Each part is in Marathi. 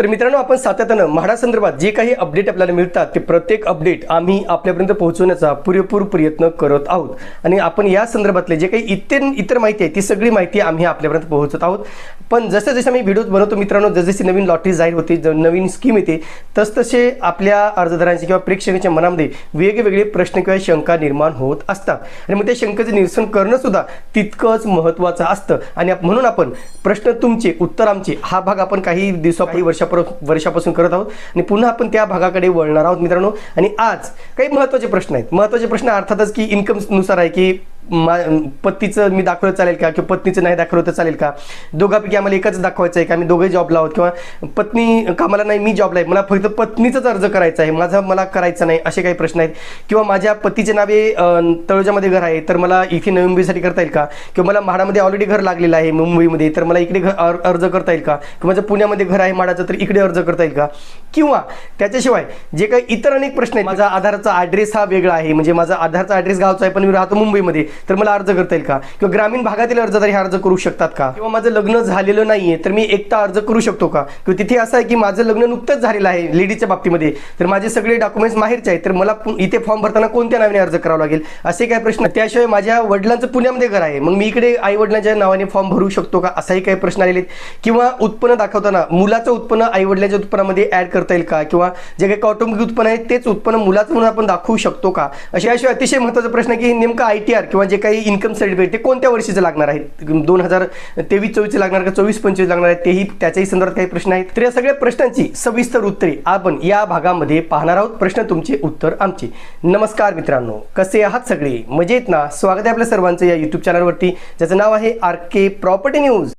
तर मित्रांनो आपण सातत्यानं म्हाडा संदर्भात जे काही अपडेट आपल्याला मिळतात ते प्रत्येक अपडेट आम्ही आपल्यापर्यंत पोहोचवण्याचा पुरेपूर प्रयत्न करत आहोत. आणि आपण या संदर्भातले जे काही इतर इतर माहिती आहे ती सगळी माहिती आम्ही आपल्यापर्यंत पोहोचत आहोत. पण जसं जसं मी व्हिडिओ बनवतो मित्रांनो जसजशी नवीन लॉटरी जाहीर होते ज- नवीन स्कीम येते तसतसे आपल्या अर्जदारांचे किंवा प्रेक्षकांच्या मनामध्ये वेगवेगळे प्रश्न किंवा शंका निर्माण होत असतात. आणि मग त्या शंकेचं निरसन करणं सुद्धा तितकंच महत्त्वाचं असतं. आणि म्हणून आपण प्रश्न तुमचे उत्तर आमचे हा भाग आपण काही दिवसा काही वर्षापर वर्षापासून करत आहोत आणि पुन्हा आपण त्या भागाकडे वळणार आहोत मित्रांनो. आणि आज काही महत्त्वाचे प्रश्न आहेत. महत्त्वाचे प्रश्न अर्थातच की इन्कमनुसार आहे की मा पत्नीचं मी दाखवलं चालेल का? किंवा पत्नीचं नाही दाखवलं तर चालेल का? दोघापैकी आम्हाला एकच दाखवायचं आहे का? आम्ही दोघे जॉबला आहोत. किंवा पत्नी कामाला नाही मी जॉबला आहे. मला फक्त पत्नीचाच अर्ज करायचा आहे. माझा मला करायचं नाही असे काही प्रश्न आहेत. किंवा माझ्या पतीचे नावे अं, तळोजामध्ये घर आहे. तर मला इथे नवी मुंबईसाठी करता येईल का? किंवा मला म्हाडामध्ये ऑलरेडी घर लागलेलं आहे मुंबईमध्ये. तर मला इकडे घर अर्ज करता येईल का? किंवा माझं पुण्यामध्ये घर आहे म्हाडाचं तर इकडे अर्ज करता येईल का? किंवा त्याच्याशिवाय जे काही इतर अनेक प्रश्न आहेत माझा आधारचा ॲड्रेस हा वेगळा आहे. म्हणजे माझा आधारचा ॲड्रेस गावचा आहे पण मी राहतो मुंबईमध्ये. तर मला अर्ज करता येईल का? किंवा ग्रामीण भागातील अर्जदार हे अर्ज करू शकतात का? किंवा माझं लग्न झालेलं नाहीये तर मी एकटा अर्ज करू शकतो का? किंवा तिथे असं आहे की माझं लग्न नुकतंच झालेलं आहे लेडीच्या बाबतीमध्ये तर माझे सगळे डॉक्युमेंट्स माहेरचे आहेत तर मला इथे फॉर्म भरताना कोणत्या नावाने अर्ज करावा लागेल? असे काय प्रश्न त्याशिवाय माझ्या वडिलांचं पुण्यामध्ये घर आहे मग मी इकडे आई वडिलांच्या नावाने फॉर्म भरू शकतो का? असाही काही प्रश्न आलेले आहेत. किंवा उत्पन्न दाखवताना मुलाचं उत्पन्न आई वडिलांच्या उत्पन्नामध्ये ऍड करता येईल का? किंवा जे काही कौटुंबिक उत्पन्न आहे तेच उत्पन्न मुलाचं म्हणून आपण दाखवू शकतो का? अशा असे अतिशय महत्त्वाचा प्रश्न आहे की नेमकं आय टी आर किंवा जे काही इन्कम सर्टिफिकेट ते कोणत्या वर्षीचं लागणार आहे? दोन हजार तेवीस चोवीसचं लागणार का चोवीस पंचवीस लागणार आहे? तेही त्याच्याही संदर्भात काही प्रश्न आहेत. तर या सगळ्या प्रश्नांची सविस्तर उत्तरे आपण या भागामध्ये पाहणार आहोत. प्रश्न तुमचे उत्तर आमचे. नमस्कार मित्रांनो कसे आहात सगळे? मजेत ना? स्वागत आहे आपल्या सर्वांचं या युट्यूब चॅनलवरती ज्याचं नाव आहे आर के प्रॉपर्टी न्यूज.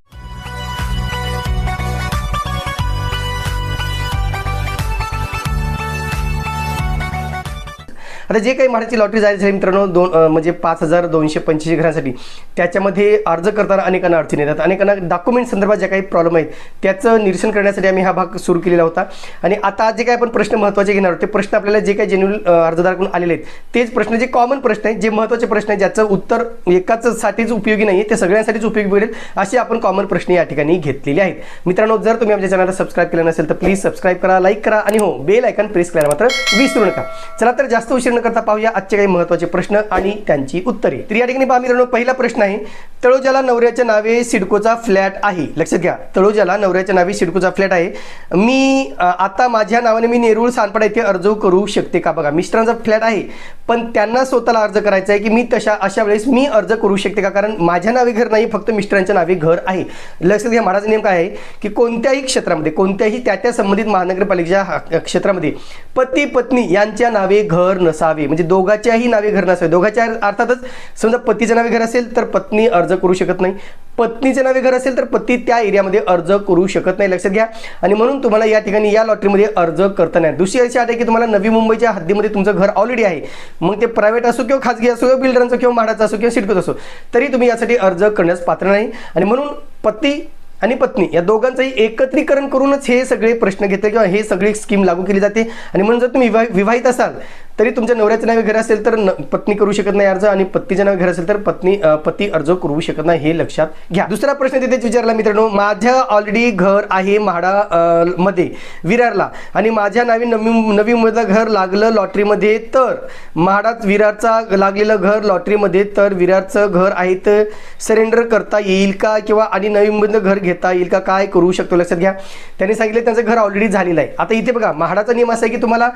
आता जे काही म्हाडाची लॉटरी जाहीर झाली मित्रांनो दोन म्हणजे पाच हजार दोनशे पंच्याऐंशी घरांसाठी त्याच्यामध्ये अर्ज करताना अनेकांना अडचणी येतात. अनेकांना डॉक्युमेंट संदर्भात ज्या काही प्रॉब्लेम आहेत त्याचं निरसन करण्यासाठी आम्ही हा भाग सुरू केलेला होता. आणि आता जे काही आपण प्रश्न महत्त्वाचे घेणार होते ते प्रश्न आपल्याला जे काही जेन्युअल अर्जदाराकडून आलेले आहेत तेच प्रश्न जे कॉमन प्रश्न आहेत जे महत्त्वाचे प्रश्न आहेत ज्याचं उत्तर एकाच साठीच उपयोगी नाही ते सगळ्यांसाठीच उपयोगी पडेल असे आपण कॉमन प्रश्न या ठिकाणी घेतलेले आहेत. मित्रांनो जर तुम्ही आमच्या चॅनलला सबस्क्राईब केलं नसेल तर प्लीज सबस्क्राईब करा लाईक करा आणि हो बेल आयकॉन प्रेस करायला मात्र विसरू नका. चला तर जास्त उशीर करता पाहूया आजचे काही महत्त्वाचे प्रश्न आणि त्यांची उत्तरे. तर या ठिकाणी पहा मित्रांनो पहिला प्रश्न आहे तळोजाला नवऱ्याच्या नावे सिडकोचा फ्लॅट आहे. लक्षात घ्या तळोजाला नवऱ्याच्या नावे सिडकोचा फ्लॅट आहे. मी आता माझ्या नावाने मी नेरूळ सानपाडा येथे अर्ज करू शकते का? बघा मिस्टरांचा फ्लॅट आहे. पण त्यांना स्वतःला अर्ज करायचा आहे की मी तशा अशा वेळेस मी अर्ज करू शकते का? कारण माझ्या नावे घर नाही फक्त मिस्टरांच्या नावे घर आहे. लक्षात घ्या महाराज काय आहे की कोणत्याही क्षेत्रामध्ये कोणत्याही त्या त्या संबंधित महानगरपालिकेच्या क्षेत्रामध्ये पती पत्नी यांच्या नावे घर नसावे. म्हणजे दोघाच्याही नावे घर नसावे. दोघाच्या अर्थातच समजा पतीच्या नावे घर असेल तर पत्नी अर्ज करू शकत नाही. पत्नीचे नावे घर असेल तर पती त्या एरियामध्ये अर्ज करू शकत नाही. लक्षात घ्या. आणि म्हणून तुम्हाला या ठिकाणी या लॉटरीमध्ये अर्ज करता नाही. दुसरी अशी आहे की तुम्हाला नवी मुंबईच्या हद्दीमध्ये तुमचं घर ऑलरेडी आहे. मग ते प्रायव्हेट असो किंवा खाजगी असो किंवा बिल्डरांचं किंवा म्हाडाचं असो किंवा सिडकोचं असो तरी तुम्ही यासाठी अर्ज करण्यास पात्र नाही. आणि म्हणून पती आणि पत्नी या दोघांचंही एकत्रीकरण करूनच हे सगळे प्रश्न घेतले किंवा हे सगळी स्कीम लागू केली जाते. आणि म्हणून जर तुम्ही विवाहित असाल तरी तुमच्या नवऱ्याचं नावे घर असेल तर न- पत्नी करू शकत नाही अर्ज आणि पत्नीच्या नावे घर असेल तर पत्नी पती अर्ज करू शकत नाही हे लक्षात घ्या. दुसरा प्रश्न तिथेच विचारला मित्रांनो माझ्या ऑलरेडी घर आहे म्हाडा मध्ये विरारला. आणि माझ्या नावी नवी नवी मुंबईला घर लागलं लॉटरीमध्ये तर म्हाडात विरारचा लागलेलं घर लॉटरीमध्ये तर विरारचं घर आहे तर सरेंडर करता येईल का किंवा आणि नवी मुंबईतलं घर घेता येईल का काय करू शकतो लक्षात घ्या. त्यांनी सांगितलं त्यांचं घर ऑलरेडी झालेलं आहे. आता इथे बघा म्हाडाचा नियम असा आहे की तुम्हाला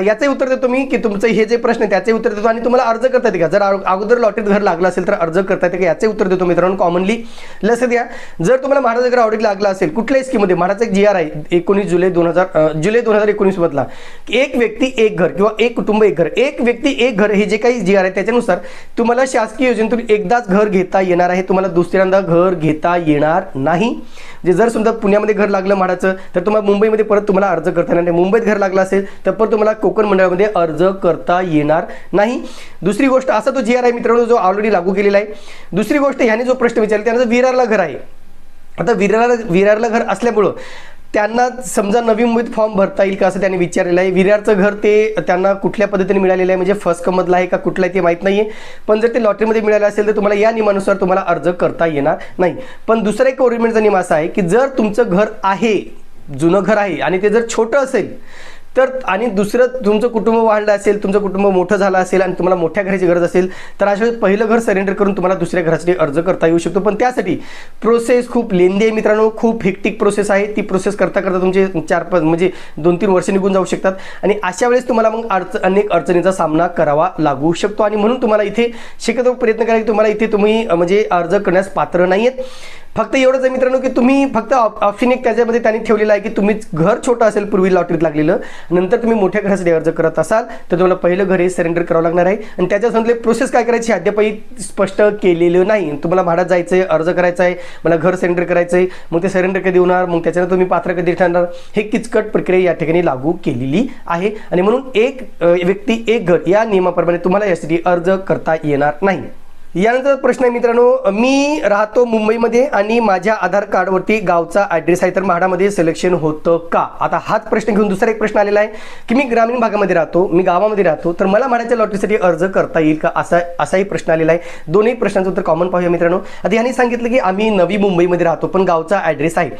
याचंही उत्तर देतो मी की तुमचं हे जे प्रश्न आहे त्याचे उत्तर देतो आणि तुम्हाला अर्ज करता येते का? जर अगोदर लॉटरीत घर लागलं असेल तर अर्ज करता येते का? याचे उत्तर देतो मित्रांनो कॉमनली लक्षात घ्या जर तुम्हाला म्हाडाचं घर ऑडिट लागला असेल कुठल्याही स्कीममध्ये महाराज एक जी आर आहे एकोणीस जुलै दोन हजार जुलै दोन हजार एकोणीस मधला एक व्यक्ती एक घर किंवा एक कुटुंब एक घर एक व्यक्ती एक घर हे जे काही जी आर आहे त्याच्यानुसार तुम्हाला शासकीय योजनेतून एकदाच घर घेता येणार आहे. तुम्हाला दुसऱ्यांदा घर घेता येणार नाही. जे जर समजा पुण्यामध्ये घर लागलं म्हाडाचं तर तुम्हाला मुंबईमध्ये परत तुम्हाला अर्ज करता येणार नाही. मुंबईत घर लागलं असेल तर परत तुम्हाला कोकण मंडळामध्ये अर्ज करता येणार नाही. दुसरी गोष्ट असा तो जी आर आहे मित्रांनो जो ऑलरेडी लागू केलेला आहे. दुसरी गोष्ट ह्याने जो प्रश्न विचारला त्यानंतर विरारला घर आहे. आता विरारला विरारला घर असल्यामुळं त्यांना समजा नवी मुंबईत फॉर्म भरता येईल का असं त्यांनी विचारलेलं आहे. विरारचं घर ते त्यांना कुठल्या पद्धतीने मिळालेलं आहे? म्हणजे फर्स्ट कमधलं आहे का कुठलं आहे ते माहीत नाही आहे पण जर ते लॉटरीमध्ये मिळालं असेल तर तुम्हाला या नियमानुसार तुम्हाला अर्ज करता येणार नाही. पण दुसरा एक गव्हर्नमेंटचा नियम असा आहे की जर तुमचं घर आहे जुनं घर आहे आणि ते जर छोटं असेल तर आणि दुसरं तुमचं कुटुंब वाढलं असेल तुमचं कुटुंब मोठं झालं असेल आणि तुम्हाला मोठ्या घराची गरज असेल तर अशा वेळेस पहिलं घर सरेंडर करून तुम्हाला दुसऱ्या घरासाठी अर्ज करता येऊ शकतो. पण त्यासाठी प्रोसेस खूप लेंदी आहे मित्रांनो. खूप हिक्टिक प्रोसेस आहे. ती प्रोसेस करता करता तुमचे चार पाच म्हणजे दोन तीन वर्ष निघून जाऊ शकतात. आणि अशा वेळेस तुम्हाला मग अडच अनेक अडचणीचा सामना करावा लागू शकतो. आणि म्हणून तुम्हाला इथे शक्यतो प्रयत्न करा की तुम्हाला इथे तुम्ही म्हणजे अर्ज करण्यास पात्र नाही आहेत फक्त एवढंच आहे मित्रांनो की तुम्ही फक्त ऑप्शन एक त्याच्यामध्ये त्यांनी ठेवलेलं आहे की तुम्ही घर छोटं असेल पूर्वी लॉटरीत लागलेलं नंतर तुम्ही मोठ्या घरासाठी अर्ज करत असाल तर तुम्हाला पहिलं घर हे सरेंडर करावं लागणार आहे. आणि त्याच्या प्रोसेस काय करायची अद्यापही स्पष्ट केलेलं नाही. तुम्हाला भाड्यात जायचं आहे अर्ज करायचा आहे मला घर सरेंडर करायचं आहे मग ते सरेंडर कधी होणार मग त्याच्यानंतर तुम्ही पात्र कधी ठरणार? हे किचकट प्रक्रिया या ठिकाणी लागू केलेली आहे. आणि म्हणून एक व्यक्ती एक घर या नियमाप्रमाणे तुम्हाला यासाठी अर्ज करता येणार नाही. यानंतर प्रश्न आहे मित्रांनो मी राहतो मुंबईमध्ये आणि माझ्या आधार कार्डवरती गावचा ॲड्रेस आहे. तर म्हाडामध्ये सिलेक्शन होतं का? आता हाच प्रश्न घेऊन दुसरा एक प्रश्न आलेला आहे की मी ग्रामीण भागामध्ये राहतो मी गावामध्ये राहतो तर मला म्हाडाच्या लॉटरीसाठी अर्ज करता येईल का? असा असाही प्रश्न आलेला आहे. दोन्ही प्रश्नांचं उत्तर कॉमन पाहूया मित्रांनो. आता यांनी सांगितलं की आम्ही नवी मुंबईमध्ये राहतो पण गावचा ॲड्रेस आहे.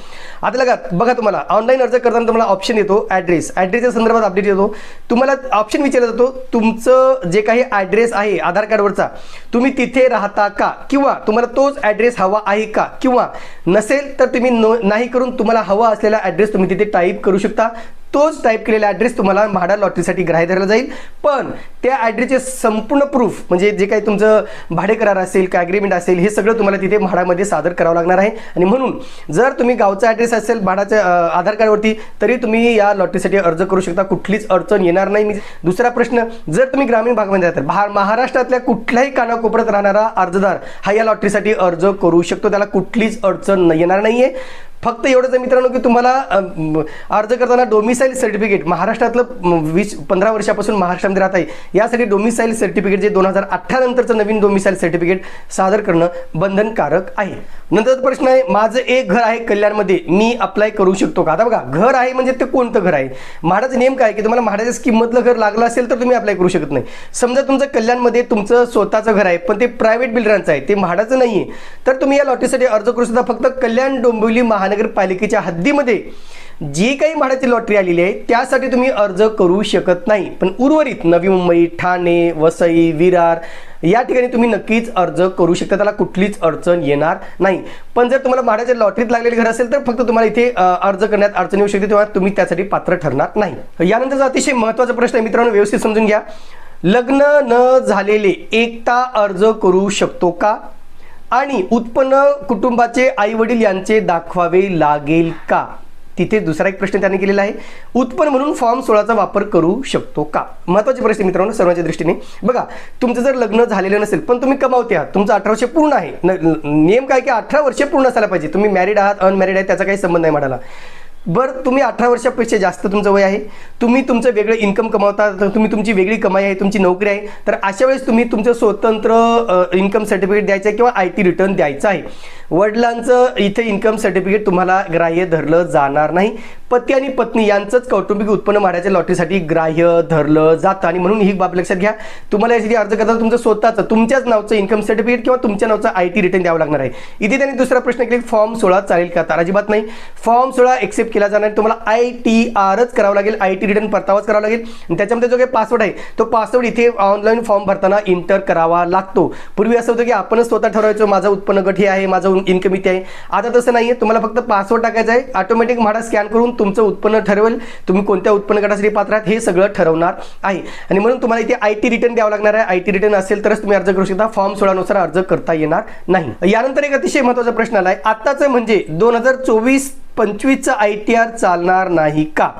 आता लगा बघा तुम्हाला ऑनलाईन अर्ज करताना तुम्हाला ऑप्शन येतो ॲड्रेस ॲड्रेसच्या संदर्भात अपडेट येतो. तुम्हाला ऑप्शन विचारला जातो तुमचं जे काही ॲड्रेस आहे आधार कार्डवरचा तुम्ही तिथे राहता का? किंवा तुम्हाला तोच ॲड्रेस हवा आहे का? किंवा नसेल तर तुम्ही नाही करून तुम्हाला हवा असलेला ॲड्रेस तुम्ही तिथे टाईप करू शकता. तोच टाईप केलेला ॲड्रेस तुम्हाला म्हाडा लॉटरीसाठी ग्राह्य धरला जाईल. पण त्या ॲड्रेसचे संपूर्ण प्रूफ म्हणजे जे काही तुमचं भाडे करार असेल काय अग्रीमेंट असेल हे सगळं तुम्हाला तिथे म्हाडामध्ये सादर करावं लागणार आहे. आणि म्हणून जर तुम्ही गावचा ॲड्रेस असेल भाडाच्या आधार कार्डवरती तरी तुम्ही या लॉटरीसाठी अर्ज करू शकता. कुठलीच अडचण येणार नाही. मी दुसरा प्रश्न जर तुम्ही ग्रामीण भागामध्ये राहता भा महाराष्ट्रातल्या कुठल्याही कानाकोपऱ्यात राहणारा अर्जदार हा या लॉटरीसाठी अर्ज करू शकतो. त्याला कुठलीच अडचण येणार नाही आहे फक्त एवढंच आहे मित्रांनो की तुम्हाला अर्ज करताना डोमिसाईल सर्टिफिकेट महाराष्ट्रातलं वीस पंधरा वर्षापासून महाराष्ट्रामध्ये राहत आहे. यासाठी डोमिसाईल सर्टिफिकेट जे दोन हजार अठरा नंतरचं नवीन डोमिसाईल सर्टिफिकेट सादर करणं बंधनकारक आहे. नंतरचा प्रश्न आहे माझं एक घर आहे कल्याणमध्ये मी अप्लाय करू शकतो का? आता बघा घर आहे म्हणजे ते कोणतं घर आहे? म्हाडाचं नेम काय की तुम्हाला म्हाडाच्या किंमतलं घर लागलं असेल तर तुम्ही अप्लाय करू शकत नाही. समजा तुमचं कल्याणमध्ये तुमचं स्वतःचं घर आहे पण ते प्रायव्हेट बिल्डरांचं आहे ते म्हाडाचं नाही आहे तर तुम्ही या लॉटरीसाठी अर्ज करू शकता फक्त कल्याण डोंबिवली महानगरपालिकेच्या हद्दीमध्ये जी काही म्हाडाची लॉटरी आलेली आहे त्यासाठी तुम्ही अर्ज करू शकत नाही. पण उर्वरित नवी मुंबई ठाणे वसई विरार या ठिकाणी तुम्ही नक्कीच अर्ज करू शकता. त्याला कुठलीच अडचण येणार नाही. पण जर तुम्हाला भाड्याच्या लॉटरीत लागलेले घर असेल तर फक्त तुम्हाला इथे अर्ज करण्यात अडचण येऊ शकते तेव्हा तुम्ही त्यासाठी पात्र ठरणार नाही. यानंतरचा अतिशय महत्त्वाचा प्रश्न आहे मित्रांनो व्यवस्थित समजून घ्या. लग्न न झालेले एकता अर्ज करू शकतो का? आणि उत्पन्न कुटुंबाचे आई वडील यांचे दाखवावे लागेल का? तिथे दुसरा एक प्रश्न त्यांनी केलेला आहे. उत्पन्न म्हणून फॉर्म सोळाचा वापर करू शकतो का? महत्त्वाचे प्रश्न मित्रांनो सर्वांच्या दृष्टीने. बघा तुमचं जर लग्न झालेलं नसेल पण तुम्ही कमावते आहात तुमचं अठरा वर्ष पूर्ण आहे. न- नियम काय की अठरा वर्ष पूर्ण असायला पाहिजे. तुम्ही मॅरिड आहात अनमॅरिड आहे त्याचा काही संबंध नाही म्हणाला. बरं तुम्ही अठरा वर्षापेक्षा जास्त तुमचं वय आहे. तुम्ही तुमचं वेगळं इन्कम कमावता तर तुम्ही तुमची वेगळी कमाई आहे तुमची नोकरी आहे. तर अशा वेळेस तुम्ही तुमचं स्वतंत्र इन्कम सर्टिफिकेट द्यायचं आहे किंवा आय टी रिटर्न द्यायचं आहे. वडिलांचं इथे इन्कम सर्टिफिकेट तुम्हाला ग्राह्य धरलं जाणार नाही. पती आणि पत्नी यांचंच कौटुंबिक उत्पन्न वाढायच्या लॉटरीसाठी ग्राह्य धरलं जातं. आणि म्हणून ही बाब लक्षात घ्या. तुम्हाला यासाठी अर्ज करताना तुमचं स्वतःचं तुमच्याच नावचं इन्कम सर्टिफिकेट किंवा तुमच्या नावचं आय टी रिटर्न द्यावं लागणार आहे. इथे त्यांनी दुसरा प्रश्न केला फॉर्म सोळा चालेल का? तर अजिबात नाही. फॉर्म सोळा एक्सेप्ट केला जाणार तुम्हाला आय टी आरच करावं लागेल. आय टी रिटर्न परतावाच करावा लागेल. आणि त्याच्यामध्ये जो काही पासवर्ड आहे तो पासवर्ड इथे ऑनलाईन फॉर्म भरताना इंटर करावा लागतो. पूर्वी असं होतं की आपणच स्वतः ठरवायचो माझं उत्पन्न गट हे आहे माझं इन्कम इथे आहे. आता तसं नाही आहे तुम्हाला फक्त पासवर्ड टाकायचा आहे. ऑटोमॅटिक म्हाडा स्कॅन करून तुमचं उत्पन्न ठरवेल. तुम्ही कोणत्या उत्पन्न गटासाठी पात्र आहात हे सगळं ठरवणार आहे. आणि म्हणून तुम्हाला इथे आय टी रिटर्न द्यावं लागणार आहे. आय टी रिटर्न असेल तरच तुम्ही अर्ज करू शकता. फॉर्म सोळानुसार अर्ज करता येणार नाही. यानंतर एक अतिशय महत्त्वाचा प्रश्न आला आहे आत्ताचं म्हणजे दोन हजार चोवीस पंचवीसचं आय टी आर चालणार नाही का?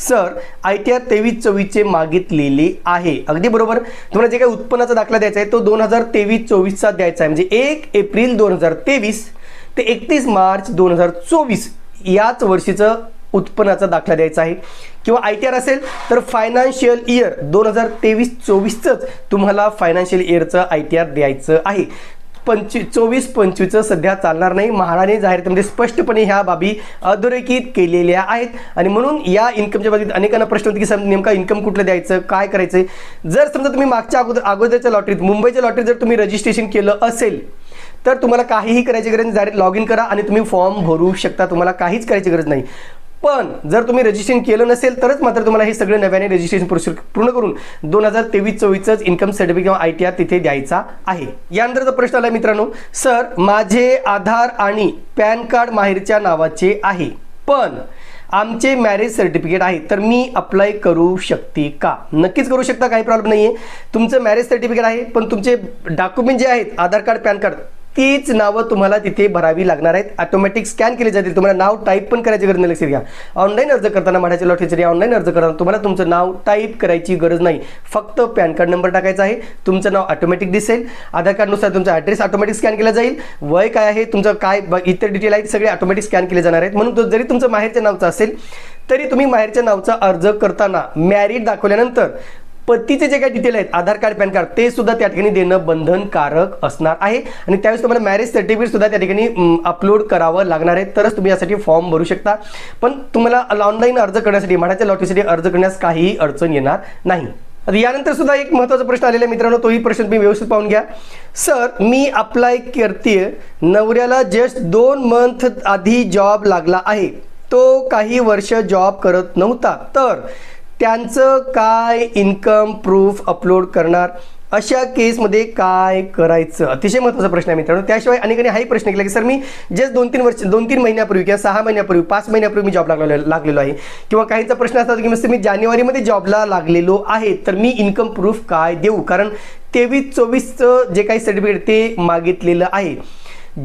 सर आय टी आर तेवीस चोवीसचे मागितलेले आहे. अगदी बरोबर. तुम्हाला जे काही उत्पन्नाचा दाखला द्यायचा आहे तो दोन हजार तेवीस चोवीसचा द्यायचा आहे. म्हणजे एक एप्रिल दोन हजार तेवीस ते एकतीस मार्च दोन हजार चोवीस याच वर्षीचं उत्पन्नाचा दाखला द्यायचा आहे. किंवा आय टी आर असेल तर फायनान्शियल इयर दोन हजार तेवीस चोवीसचंच तुम्हाला फायनान्शियल इयरचं आय टी आर द्यायचं आहे. पंचवी चोवीस पंचवीसचं सध्या चालणार नाही. महाराणे जाहीरतेमध्ये स्पष्टपणे ह्या बाबी अधोरेखित केलेल्या आहेत. आणि म्हणून या इन्कमच्या बाबतीत अनेकांना प्रश्न होते की समजा नेमका इन्कम कुठलं द्यायचं? काय करायचं जर समजा तुम्ही मागच्या अगोदर अगोदरच्या लॉटरीत मुंबईच्या लॉटरीत जर तुम्ही रजिस्ट्रेशन केलं असेल तर तुम्हाला काहीही करायची गरज नाही. डायरेक्ट लॉग इन करा आणि तुम्ही फॉर्म भरू शकता. तुम्हाला काहीच करायची गरज नाही. पण जर तुम्ही रजिस्ट्रेशन केलं नसेल तरच मात्र तुम्हाला हे सगळे नव्याने रजिस्ट्रेशन प्रोसेस पूर्ण करून दोन हजार तेवीस चोवीसच इन्कम सर्टिफिकेट किंवा आय टी आर तिथे द्यायचा आहे. यानंतरचा प्रश्न आला मित्रांनो. सर माझे आधार आणि पॅन कार्ड माहेरच्या नावाचे आहे पण आमचे मॅरेज सर्टिफिकेट आहे तर मी अप्लाय करू शकते का? नक्कीच करू शकता काही प्रॉब्लेम नाही आहे तुमचं मॅरेज सर्टिफिकेट आहे पण तुमचे डॉक्युमेंट जे आहेत आधार कार्ड पॅन कार्ड तीच नावं तुम्हाला तिथे भरावी लागणार आहेत. ऑटोमॅटिक स्कॅन केले जातील. तुम्हाला नाव टाईप पण करायची गरज नाही. लक्षात घ्या. ऑनलाईन अर्ज करताना माझ्या लॉटरीसाठी ऑनलाईन अर्ज करताना तुम्हाला तुमचं नाव टाईप करायची गरज नाही. फक्त पॅन कार्ड नंबर टाकायचा आहे. तुमचं नाव ऑटोमॅटिक दिसेल. आधार कार्डनुसार तुमचा ॲड्रेस ऑटोमॅटिक स्कॅन केला जाईल. वय काय आहे तुमचं काय इतर डिटेल आहेत सगळे ऑटोमॅटिक स्कॅन केले जाणार आहेत. म्हणून जरी तुमचं माहेरच्या नावचं असेल तरी तुम्ही माहेरच्या नावचा अर्ज करताना मॅरिड दाखवल्यानंतर पतीचे जे काही डिटेल आहेत आधार कार्ड पॅन कार्ड ते सुद्धा त्या ठिकाणी देणं बंधनकारक असणार आहे. आणि त्यावेळेस तुम्हाला मॅरेज सर्टिफिकेट सुद्धा त्या ठिकाणी अपलोड करावं लागणार आहे. तरच तुम्ही यासाठी फॉर्म भरू शकता. पण तुम्हाला ऑनलाईन अर्ज करण्यासाठी म्हाडाच्या लॉटरीसाठी अर्ज करण्यास काहीही अडचण येणार नाही. यानंतर सुद्धा एक महत्त्वाचा प्रश्न आलेला आहे मित्रांनो तोही प्रश्न तुम्ही व्यवस्थित पाहून घ्या. सर मी अप्लाय करते नवऱ्याला जस्ट दोन मंथ आधी जॉब लागला आहे. तो काही वर्ष जॉब करत नव्हता. तर त्यांचं काय इन्कम प्रूफ अपलोड करणार? अशा केसमध्ये काय करायचं? अतिशय महत्त्वाचा प्रश्न आहे मित्रांनो. त्याशिवाय अनेकांनी हाही प्रश्न केला की सर मी जस्ट दोन तीन वर्ष दोन तीन महिन्यापूर्वी किंवा सहा महिन्यापूर्वी पाच महिन्यापूर्वी मी जॉब लागलेलो लागलेलो आहे. किंवा काहींचा प्रश्न असतात की मस्त मी जानेवारीमध्ये जॉबला लागलेलो आहे तर मी इन्कम प्रूफ काय देऊ? कारण तेवीस चोवीसचं जे काही सर्टिफिकेट ते मागितलेलं आहे.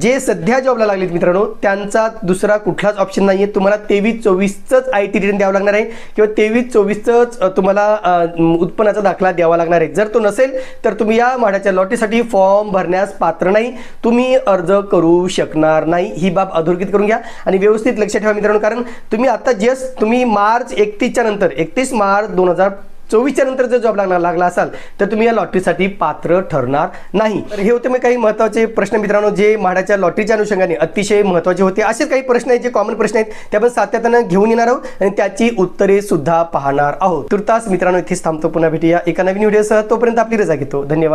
जे सध्या जॉबला लागलेत मित्रांनो त्यांचा दुसरा कुठलाच ऑप्शन नाही आहे तुम्हाला तेवीस चोवीसचंच आय टी रिटर्न द्यावं लागणार आहे. किंवा तेवीस चोवीसचंच तुम्हाला उत्पन्नाचा दाखला द्यावा लागणार आहे. जर तो नसेल तर तुम्ही या म्हाडाच्या लॉटरीसाठी फॉर्म भरण्यास पात्र नाही. तुम्ही अर्ज करू शकणार नाही. ही बाब अधोरेखित करून घ्या आणि व्यवस्थित लक्षात ठेवा मित्रांनो कारण तुम्ही आता जस्ट तुम्ही मार्च एकतीसच्या नंतर एकतीस मार्च दोन हजार चोवीसच्या नंतर जर जॉब लागणार लागला असाल तर तुम्ही या लॉटरीसाठी पात्र ठरणार नाही. तर हे होते मग काही महत्त्वाचे प्रश्न मित्रांनो जे म्हाडाच्या लॉटरीच्या अनुषंगाने अतिशय महत्त्वाचे होते. असेच काही प्रश्न आहेत जे कॉमन प्रश्न आहेत ते आपण सातत्यानं घेऊन येणार आहोत आणि त्याची उत्तरे सुद्धा पाहणार आहोत. तुर्तास मित्रांनो इथेच थांबतो. पुन्हा भेटूया एका नवीन व्हिडिओसह तोपर्यंत आपली रजा घेतो. धन्यवाद.